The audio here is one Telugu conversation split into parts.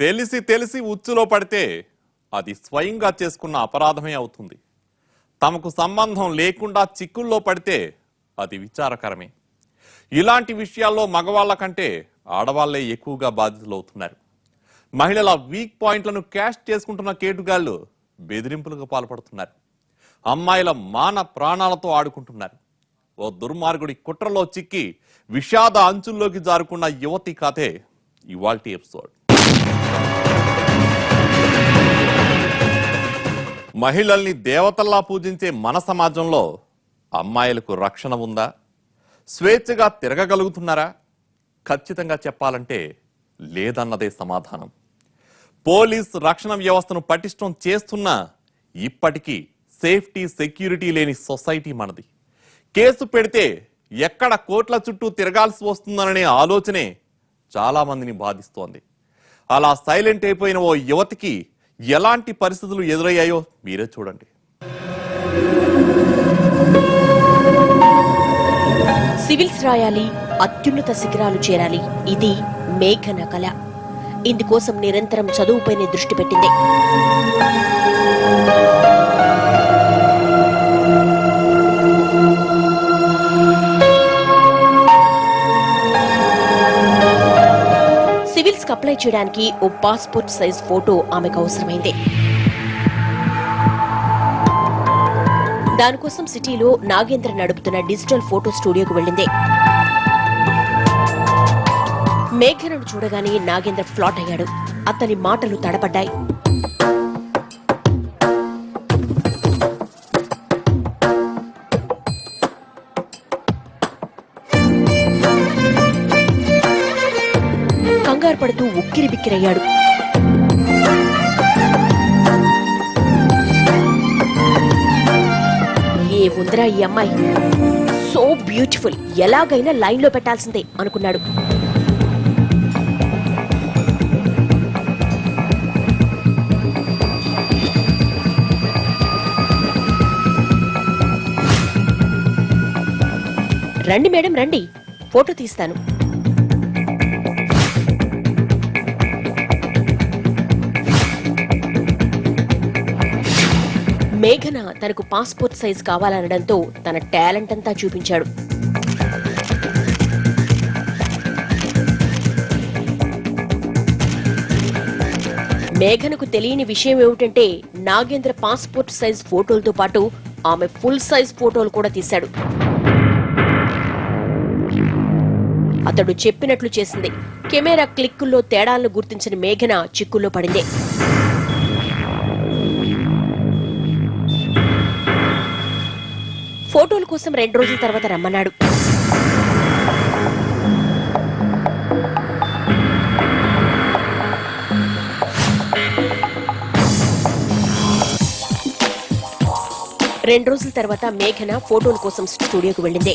తెలిసి తెలిసి ఉచ్చులో పడితే అది స్వయంగా చేసుకున్న అపరాధమే అవుతుంది. తమకు సంబంధం లేకుండా చిక్కుల్లో పడితే అది విచారకరమే. ఇలాంటి విషయాల్లో మగవాళ్ళ కంటే ఆడవాళ్ళే ఎక్కువగా బాధితులవుతున్నారు. మహిళల వీక్ పాయింట్లను క్యాష్ చేసుకుంటున్న కేటుగాళ్ళు బెదిరింపులకు పాల్పడుతున్నారు. అమ్మాయిల మాన ప్రాణాలతో ఆడుకుంటున్నారు. ఓ దుర్మార్గుడి కుట్రలో చిక్కి విషాద అంచుల్లోకి జారుకున్న యువతి కథే ఇవాల్టి ఎపిసోడ్. మహిళల్ని దేవతల్లా పూజించే మన సమాజంలో అమ్మాయిలకు రక్షణ ఉందా? స్వేచ్ఛగా తిరగగలుగుతున్నారా? ఖచ్చితంగా చెప్పాలంటే లేదన్నదే సమాధానం. పోలీస్ రక్షణ వ్యవస్థను పటిష్టం చేస్తున్నా ఇప్పటికీ సేఫ్టీ సెక్యూరిటీ లేని సొసైటీ మనది. కేసు పెడితే ఎక్కడ కోట్ల చుట్టూ తిరగాల్సి వస్తుందననే ఆలోచనే చాలామందిని బాధిస్తోంది. అలా సైలెంట్ అయిపోయిన ఓ యువతికి ఎలాంటి పరిస్థితులు ఎదురయ్యాయో మీరే చూడండి. సివిల్స్ రాయాలి అత్యున్నత శిఖరాలు చేరాలి. ఇది మేఘన కళ. ఇందుకోసం నిరంతరం చదువుపైనే దృష్టి పెట్టింది. అప్లై చేయడానికి ఓ పాస్పోర్ట్ సైజ్ ఫోటో ఆమెకు అవసరమైంది. దానికోసం సిటీలో నాగేంద్ర నడుపుతున్న డిజిటల్ ఫోటో స్టూడియోకు వెళ్ళింది. మేఘనను చూడగానే నాగేంద్ర ఫ్లాట్ అయ్యాడు. అతని మాటలు తడబడ్డాయి భయపడుతూ ఉక్కిరి బిక్కిరయ్యాడు. ఏ ఉందిరా ఈ అమ్మాయి? So beautiful. ఎలాగైనా లైన్లో పెట్టాల్సిందే అనుకున్నాడు. రండి మేడం రండి. ఫోటో తీస్తాను. మేఘన తనకు పాస్పోర్ట్ సైజ్ కావాలనడంతో తన టాలెంట్ అంతా చూపించాడు. మేఘనకు తెలియని విషయం ఏమిటంటే నాగేంద్ర పాస్పోర్ట్ సైజ్ ఫోటోలతో పాటు ఆమె ఫుల్ సైజ్ ఫోటోలు కూడా తీశాడు. అతడు చెప్పినట్లు చేసింది. కెమెరా క్లిక్కుల్లో తేడాలను గుర్తించిన మేఘన చిక్కుల్లో పడింది. ఫోటోల కోసం రెండు రోజుల తర్వాత రమ్మన్నాడు. రెండు రోజుల తర్వాత మేఘన ఫోటోల కోసం స్టూడియోకు వెళ్ళింది.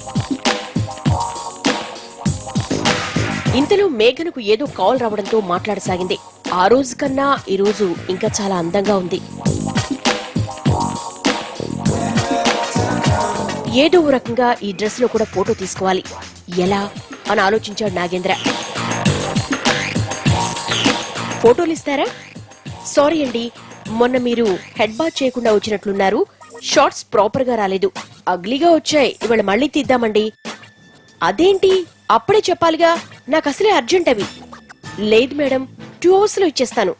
ఇంతలో మేఘనకు ఏదో కాల్ రావడంతో మాట్లాడసాగింది. ఆ రోజు కన్నా ఈ రోజు ఇంకా చాలా అందంగా ఉంది. ఏదో రకంగా ఈ డ్రెస్లో కూడా ఫోటో తీసుకోవాలి. ఎలా? అని ఆలోచించాడు నాగేంద్ర. ఫోటోలు ఇస్తారా? సారీ అండి మొన్న మీరు హెడ్ బాత్ చేయకుండా వచ్చినట్లున్నారు. షార్ట్స్ ప్రాపర్గా రాలేదు. అగ్లీగా వచ్చాయి. ఇవాళ మళ్ళీ తీద్దామండి. అదేంటి? అప్పుడే చెప్పాలిగా. నాకు అసలే అర్జెంట్ అవి. లేదు మేడం టూ అవర్స్లో ఇచ్చేస్తాను.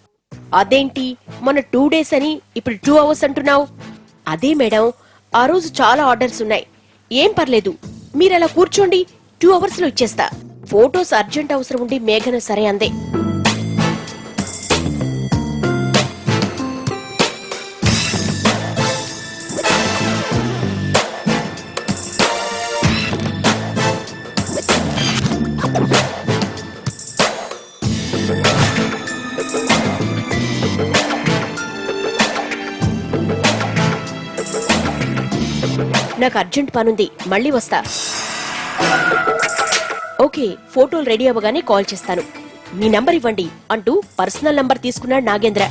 అదేంటి? మొన్న టూ డేస్ అని ఇప్పుడు టూ అవర్స్ అంటున్నావు. అదే మేడం ఆ రోజు చాలా ఆర్డర్స్ ఉన్నాయి. ఏం పర్లేదు. మీరు అలా కూర్చోండి. టూ అవర్స్లో ఇచ్చేస్తా. ఫోటోస్ అర్జెంట్ అవసరం ఉండి మేఘన సరే అందే. నాకు అర్జెంట్ పనుంది. మళ్ళీ వస్తా. ఓకే ఫోటోలు రెడీ అవ్వగానే కాల్ చేస్తాను. మీ నంబర్ ఇవ్వండి అంటూ పర్సనల్ నంబర్ తీసుకున్నాడు నాగేంద్ర.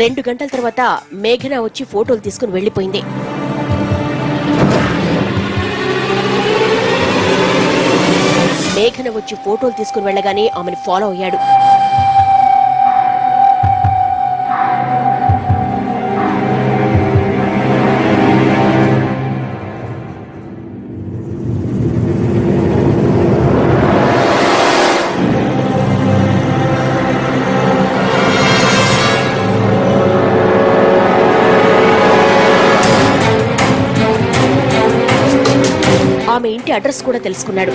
రెండు గంటల తర్వాత మేఘన వచ్చి ఫోటోలు తీసుకుని వెళ్ళిపోయింది మేఘన వచ్చి ఫోటోలు తీసుకుని వెళ్ళగానే ఆమెను ఫాలో అయ్యాడు. ఆమె ఇంటి అడ్రస్ కూడా తెలుసుకున్నాడు.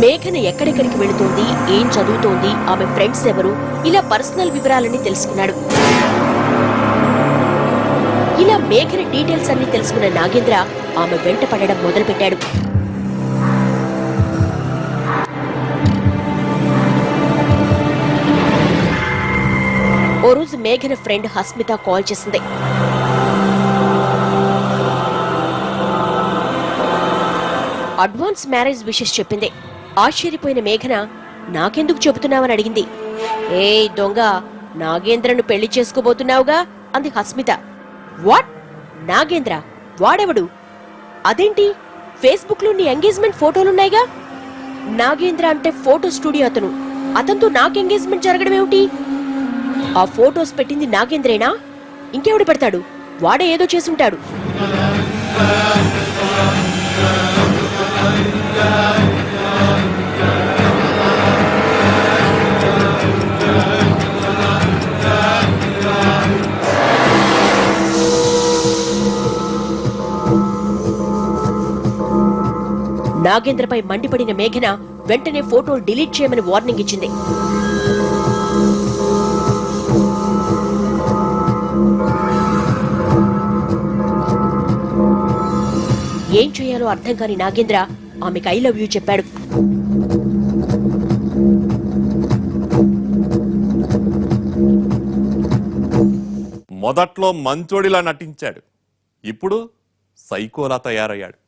మేఘన ఎక్కడెక్కడికి వెళుతోంది? ఏం చదువుతోంది? ఆమె ఫ్రెండ్స్ ఎవరు? ఇలా పర్సనల్ వివరాలన్నీ తెలుసుకున్నాడు. ఇలా మేఘన డీటెయిల్స్ అన్ని తెలుసుకున్న నాగేంద్ర ఆమె వెంట పడడం మొదలుపెట్టాడు. రోజు మేఘన ఫ్రెండ్ హస్మిత కాల్ చేసింది. అడ్వాన్స్ మ్యారేజ్ విషెస్ చెప్పింది. ఆశ్చర్యపోయిన మేఘన నాకెందుకు చెబుతున్నావని అడిగింది. ఏ దొంగ నాగేంద్రను పెళ్ళి చేసుకోబోతున్నావుగా? అంది హస్మిత. వాట్? నాగేంద్ర? వాడెవడు? అదేంటి? ఫేస్బుక్లో నీ ఎంగేజ్మెంట్ ఫోటోలున్నాయిగా? నాగేంద్ర అంటే ఫోటో స్టూడియో అతను. అతనితో నాకు ఎంగేజ్మెంట్ జరగడం ఏమిటి ఆ ఫోటోస్ పెట్టింది నాగేంద్రేనా? ఇంకెవడు పెడతాడు? వాడే ఏదో చేసుంటాడు. నాగేంద్రపై మండిపడిన మేఘన వెంటనే ఫోటోలు డిలీట్ చేయమని వార్నింగ్ ఇచ్చింది. చేయాలో అర్థం కాని నాగేంద్ర ఆమెకు ఐ లవ్ యూ చెప్పాడు. మొదట్లో మంచోడిలా నటించాడు. ఇప్పుడు సైకోలా తయారయ్యాడు.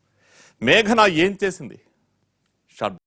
మేఘన ఏం చేసింది? షట్